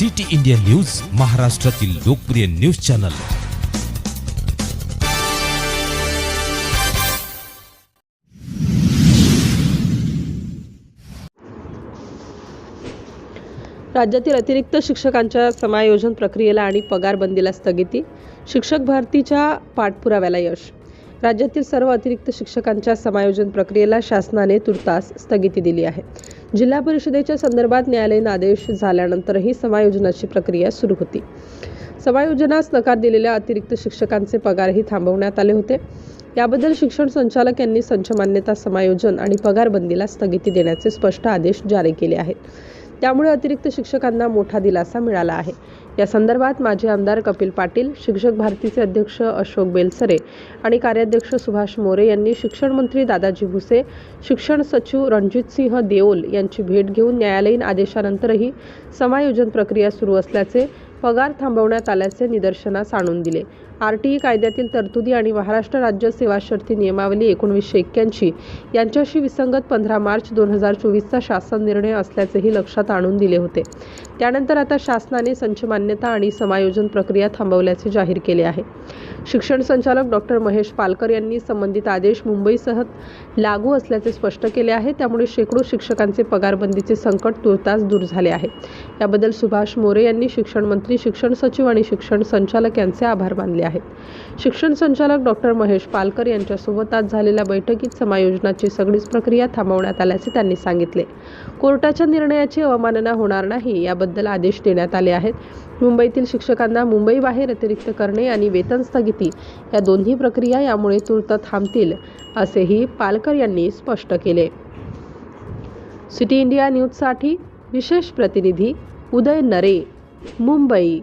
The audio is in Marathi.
सिटी इंडिया न्यूज महाराष्ट्रातील लोकप्रिय न्यूज चॅनल. राज्यातील अतिरिक्त शिक्षकांच्या समायोजन प्रक्रियेला आणि पगारबंदीला स्थगिती. शिक्षक भरतीच्या पाठपुराव्याला यश. राज्यातील सर्व अतिरिक्त शिक्षकांच्या समायोजन प्रक्रियेला शासनाने तुर्तास स्थगिती दिली आहे. जिल्हा परिषदेच्या संदर्भात न्यायालयीन आदेश झाल्यानंतरही समायोजनाची प्रक्रिया सुरू होती. समायोजनास नकार दिलेल्या अतिरिक्त शिक्षकांचे पगारही थांबवण्यात आले होते. याबद्दल शिक्षण संचालक यांनी संच मान्यता समायोजन आणि पगारबंदीला स्थगिती देण्याचे स्पष्ट आदेश जारी केले आहेत. त्यामुळे अतिरिक्त शिक्षकांना मोठा दिलासा मिळाला आहे. या संदर्भात माजी आमदार कपिल पाटील शिक्षक भारतीचे अध्यक्ष अशोक बेलसरे आणि कार्याध्यक्ष सुभाष मोरे यांनी शिक्षण मंत्री दादाजी भुसे शिक्षण सचिव रणजितसिंह देओल यांची भेट घेऊन न्यायालयीन आदेशानंतरही समायोजन प्रक्रिया सुरू असल्याचे पगार थांबवण्यात आल्याचे निदर्शनास आणून दिले. आर टी ई कायद्यातील तरतुदी आणि महाराष्ट्र राज्य सेवा शर्ती नियमावली एकोणीसशे एक्क्याऐंशी यांच्याशी विसंगत पंधरा मार्च दोन हजार चोवीसचा शासन निर्णय असल्याचेही लक्षात आणून दिले होते. त्यानंतर आता शासनाने संचमान्यता आणि समायोजन प्रक्रिया थांबवल्याचे जाहीर केले आहे. शिक्षण संचालक डॉक्टर महेश पालकर यांनी संबंधित आदेश मुंबईसह लागू असल्याचे स्पष्ट केले आहे. त्यामुळे शेकडो शिक्षकांचे पगारबंदीचे संकट तुर्तास दूर झाले आहे. याबद्दल सुभाष मोरे यांनी शिक्षण मंत्री शिक्षण सचिव आणि शिक्षण संचालक यांचे आभार मानले आहेत. शिक्षण संचालक डॉक्टर महेश पालकर यांच्यासोबत आज झालेल्या बैठकीत समायोजनाची सगळीच प्रक्रिया थांबवण्यात आल्याचे त्यांनी सांगितले. कोर्टाच्या निर्णयाची अवमानना होणार नाही याबद्दल आदेश देण्यात आले आहेत. मुंबईतील शिक्षकांना मुंबईबाहेर अतिरिक्त करणे आणि वेतन स्थगिती या दोन्ही प्रक्रिया यामुळे तुर्त थांबतील असेही पालकर यांनी स्पष्ट केले. सिटी इंडिया न्यूजसाठी विशेष प्रतिनिधी उदय नरे मुंबई.